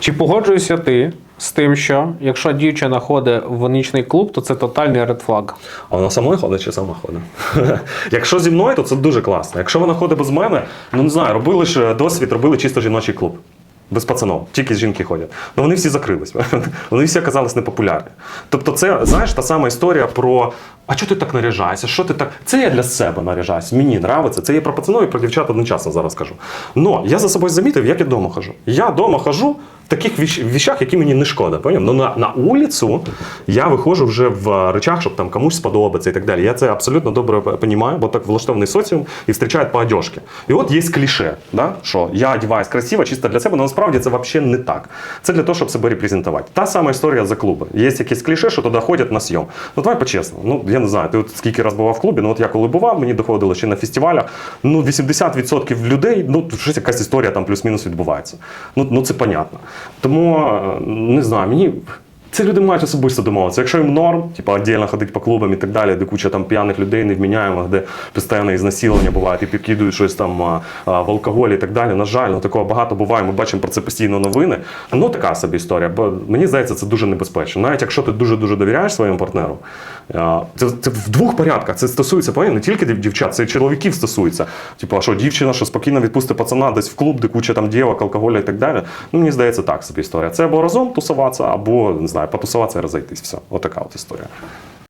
Чи погоджуєшся ти з тим, що якщо дівчина ходить в нічний клуб, то це тотальний редфлаг? А вона самою ходить чи сама ходить? Якщо зі мною, то це дуже класно. Якщо вона ходить без мене, ну не знаю, робили ж досвід, робили чисто жіночий клуб. Без пацанов, тільки жінки ходять. Ну вони всі закрились. Вони всі оказались непопулярні. Тобто, це знаєш та сама історія про а чого ти так наряжаєшся? Що ти так? Це я для себе наряжаюсь. Мені нравиться. Це я про пацанов і про дівчат одночасно зараз кажу. Но я за собою замітив, як я вдома хожу. Я вдома хожу таких віщ- віщах, які мені не шкода. Поняв? Ну на, на вулицю я виходжу вже в речах, щоб там комусь сподобатися і так далі. Я це абсолютно добре розумію, бо так влаштований соціум і зустрічають по одежці. І от є кліше, да? що я одягаюсь красиво, чисто для себе, але насправді це взагалі не так. Це для того, щоб себе репрезентувати. Та сама історія за клуби. Є якісь кліше, що туди ходять на сйом. Ну давай по-чесному. Ну я не знаю, ти от скільки раз бував в клубі, ну от я коли бував, мені доходило ще на фестивалях. Ну 80% людей, ну щось якась історія там плюс-мінус відбувається. Ну, ну це понятно. Тому е, не знаю, мені. Це люди мають особисто домовитися. Якщо їм норм, типу, віддільно ходити по клубам і так далі, де куча там п'яних людей невміняємих, де постійно ізнасилування бувають і підкидують щось там а, а, в алкоголь і так далі. На жаль, ну такого багато буває. Ми бачимо про це постійно новини. Ну така собі історія. Бо мені здається, це дуже небезпечно. Навіть якщо ти дуже дуже довіряєш своєму партнеру, а, це, це в двох порядках. Це стосується пам'ятаєте, не тільки дівчат, це і чоловіків стосується. Типу, а що дівчина, що спокійно відпустить пацана десь в клуб, де куча там дівок, алкоголю і так далі. Ну мені здається, так собі історія. Це або разом тусуватися, або не знаю, потусуватися і розійтись. Все, отака от історія.